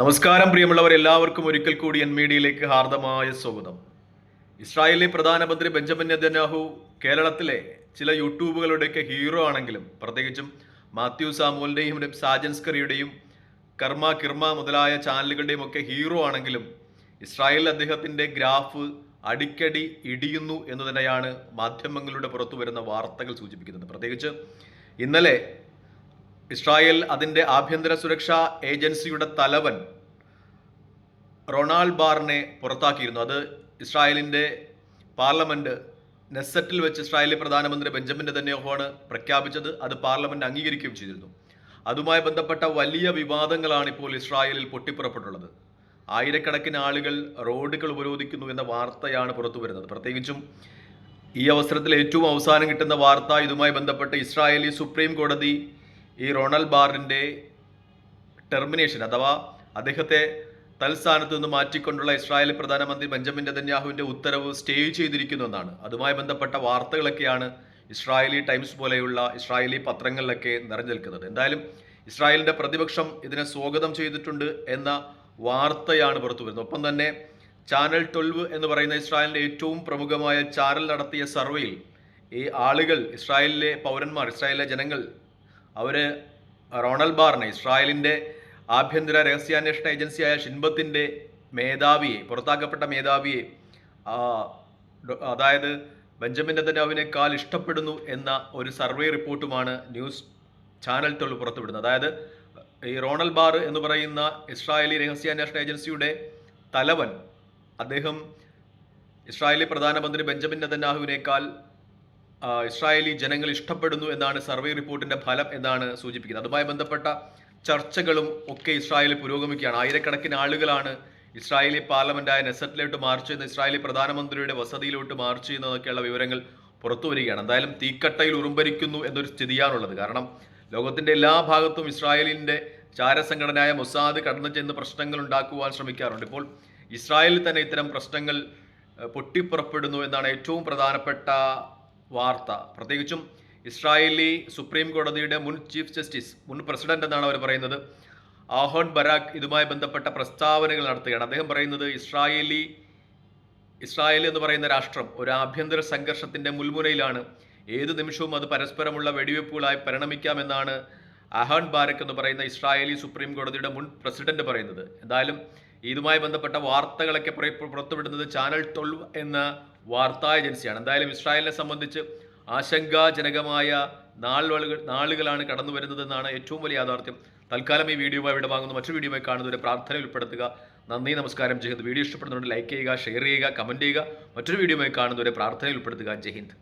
നമസ്കാരം പ്രിയമുള്ളവർ എല്ലാവർക്കും ഒരിക്കൽ കൂടി എൻ മീഡിയയിലേക്ക് ഹാർദമായ സ്വാഗതം. ഇസ്രായേലി പ്രധാനമന്ത്രി ബെഞ്ചമിൻ നെതന്യാഹു കേരളത്തിലെ ചില യൂട്യൂബുകളുടെയൊക്കെ ഹീറോ ആണെങ്കിലും പ്രത്യേകിച്ചും മാത്യു സാമുവലിന്റെയും സാജൻസ്കറിയുടെയും കർമ്മ കിർമ മുതലായ ചാനലുകളുടെയും ഒക്കെ ഹീറോ ആണെങ്കിലും ഇസ്രായേലിൽ അദ്ദേഹത്തിന്റെ ഗ്രാഫ് അടിക്കടി ഇടിയുന്നു എന്ന് തന്നെയാണ് മാധ്യമങ്ങളുടെ പുറത്തു വരുന്ന വാർത്തകൾ സൂചിപ്പിക്കുന്നത്. പ്രത്യേകിച്ച് ഇന്നലെ ഇസ്രായേൽ അതിന്റെ ആഭ്യന്തര സുരക്ഷാ ഏജൻസിയുടെ തലവൻ റൊണാൾഡ് ബാറിനെ പുറത്താക്കിയിരുന്നു. അത് ഇസ്രായേലിന്റെ പാർലമെന്റ് നെസറ്റിൽ വെച്ച് ഇസ്രായേലി പ്രധാനമന്ത്രി ബെഞ്ചമിൻ നെതന്യാഹുവാണ് പ്രഖ്യാപിച്ചത്. അത് പാർലമെന്റ് അംഗീകരിക്കുകയും ചെയ്തിരുന്നു. അതുമായി ബന്ധപ്പെട്ട വലിയ വിവാദങ്ങളാണ് ഇപ്പോൾ ഇസ്രായേലിൽ പൊട്ടിപ്പുറപ്പെട്ടുള്ളത്. ആയിരക്കണക്കിന് ആളുകൾ റോഡുകൾ ഉപരോധിക്കുന്നു എന്ന വാർത്തയാണ് പുറത്തു വരുന്നത്. പ്രത്യേകിച്ചും ഈ അവസരത്തിൽ ഏറ്റവും അവസാനം കിട്ടുന്ന വാർത്ത ഇതുമായി ബന്ധപ്പെട്ട് ഇസ്രായേലി സുപ്രീം കോടതി ഈ റൊണാൾഡ് ബാറിന്റെ ടെർമിനേഷൻ അഥവാ അദ്ദേഹത്തെ തൽസ്ഥാനത്ത് നിന്ന് മാറ്റിക്കൊണ്ടുള്ള ഇസ്രായേൽ പ്രധാനമന്ത്രി ബെഞ്ചമിൻ നെതന്യാഹുവിന്റെ ഉത്തരവ് സ്റ്റേ ചെയ്തിരിക്കുന്നു എന്നാണ്. അതുമായി ബന്ധപ്പെട്ട വാർത്തകളൊക്കെയാണ് ഇസ്രായേലി ടൈംസ് പോലെയുള്ള ഇസ്രായേലി പത്രങ്ങളിലൊക്കെ നിറഞ്ഞു നിൽക്കുന്നത് എന്തായാലും ഇസ്രായേലിന്റെ പ്രതിപക്ഷം ഇതിനെ സ്വാഗതം ചെയ്തിട്ടുണ്ട് എന്ന വാർത്തയാണ് പുറത്തു വരുന്നത്. ഒപ്പം തന്നെ ചാനൽ ട്വൽവ് എന്ന് പറയുന്ന ഇസ്രായേലിന്റെ ഏറ്റവും പ്രമുഖമായ ചാനൽ നടത്തിയ സർവേയിൽ ഈ ആളുകൾ ഇസ്രായേലിലെ പൗരന്മാർ ഇസ്രായേലിലെ ജനങ്ങൾ അവർ റോണൽ ബാറിനെ ഇസ്രായേലിന്റെ ആഭ്യന്തര രഹസ്യാന്വേഷണ ഏജൻസിയായ ഷിൻബത്തിന്റെ മേധാവിയെ പുറത്താക്കപ്പെട്ട മേധാവിയെ അതായത് ബെഞ്ചമിൻ നെതന്യാഹുവിനേക്കാൾ ഇഷ്ടപ്പെടുന്നു എന്ന ഒരു സർവേ റിപ്പോർട്ടുമാണ് ന്യൂസ് ചാനൽ തൊഴിൽ പുറത്തുവിടുന്നത്. അതായത് ഈ റോണൽ ബാർ എന്ന് പറയുന്ന ഇസ്രായേലി രഹസ്യാന്വേഷണ ഏജൻസിയുടെ തലവൻ അദ്ദേഹം ഇസ്രായേലി പ്രധാനമന്ത്രി ബെഞ്ചമിൻ നെതന്യാഹുവിനേക്കാൾ ഇസ്രായേലി ജനങ്ങൾ ഇഷ്ടപ്പെടുന്നു എന്നാണ് സർവേ റിപ്പോർട്ടിന്റെ ഫലം എന്നാണ് സൂചിപ്പിക്കുന്നത്. അതുമായി ബന്ധപ്പെട്ട ചർച്ചകളും ഒക്കെ ഇസ്രായേലിൽ പുരോഗമിക്കുകയാണ്. ആയിരക്കണക്കിന് ആളുകളാണ് ഇസ്രായേലി പാർലമെന്റായ നെസറ്റിലോട്ട് മാർച്ച് ചെയ്യുന്ന ഇസ്രായേലി പ്രധാനമന്ത്രിയുടെ വസതിയിലോട്ട് മാർച്ച് ചെയ്യുന്നതൊക്കെയുള്ള വിവരങ്ങൾ പുറത്തു വരികയാണ്. എന്തായാലും തീക്കട്ടയിൽ ഉറുമ്പരിക്കുന്നു എന്നൊരു സ്ഥിതിയാണുള്ളത്. കാരണം ലോകത്തിന്റെ എല്ലാ ഭാഗത്തും ഇസ്രായേലിന്റെ ചാരസംഘടനയായ മൊസാദ് കടന്നു ചെന്ന് പ്രശ്നങ്ങൾ ഉണ്ടാക്കുവാൻ ശ്രമിക്കാറുണ്ട്. ഇപ്പോൾ ഇസ്രായേലിൽ തന്നെ ഇത്തരം പ്രശ്നങ്ങൾ പൊട്ടിപ്പുറപ്പെടുന്നു എന്നാണ് ഏറ്റവും പ്രധാനപ്പെട്ട വാർത്ത. പ്രത്യേകിച്ചും ഇസ്രായേലി സുപ്രീം കോടതിയുടെ മുൻ ചീഫ് ജസ്റ്റിസ് മുൻ പ്രസിഡന്റ് എന്നാണ് അവർ പറയുന്നത്. ആഹോൺ ബരാഖ് ഇതുമായി ബന്ധപ്പെട്ട പ്രസ്താവനകൾ നടത്തുകയാണ്. അദ്ദേഹം പറയുന്നത് ഇസ്രായേലി ഇസ്രായേൽ എന്ന് പറയുന്ന രാഷ്ട്രം ഒരു ആഭ്യന്തര സംഘർഷത്തിന്റെ മുൾമുനയിലാണ്. ഏത് നിമിഷവും അത് പരസ്പരമുള്ള വെടിവെപ്പുകളായി പരിണമിക്കാമെന്നാണ് അഹാൻ ബാരക് എന്ന് പറയുന്ന ഇസ്രായേലി സുപ്രീം കോടതിയുടെ മുൻ പ്രസിഡന്റ് പറയുന്നത്. എന്തായാലും ഇതുമായി ബന്ധപ്പെട്ട വാർത്തകളൊക്കെ പുറ- പുറത്തുവിടുന്നത് ചാനൽ ട്വൽവ് എന്ന വാർത്താ ഏജൻസിയാണ്. എന്തായാലും ഇസ്രായേലിനെ സംബന്ധിച്ച് ആശങ്കാജനകമായ നാളുകൾ നാളുകളാണ് കടന്നു വരുന്നതെന്നാണ് ഏറ്റവും വലിയ യാഥാർത്ഥ്യം. തൽക്കാലം ഈ വീഡിയോ ഇവിടെ വാങ്ങുന്നു. മറ്റൊരു വീഡിയോ കാണുന്നവരെ പ്രാർത്ഥന ഉൾപ്പെടുത്തുക. നന്ദി നമസ്കാരം. ജയ് ഹിന്ദ്. വീഡിയോ ഇഷ്ടപ്പെടുന്നുണ്ട് ലൈക്ക് ചെയ്യുക ഷെയർ ചെയ്യുക കമന്റ് ചെയ്യുക. മറ്റൊരു വീഡിയോ കാണുന്നവരെ പ്രാർത്ഥന ഉൾപ്പെടുത്തുക. ജയ് ഹിന്ദ്.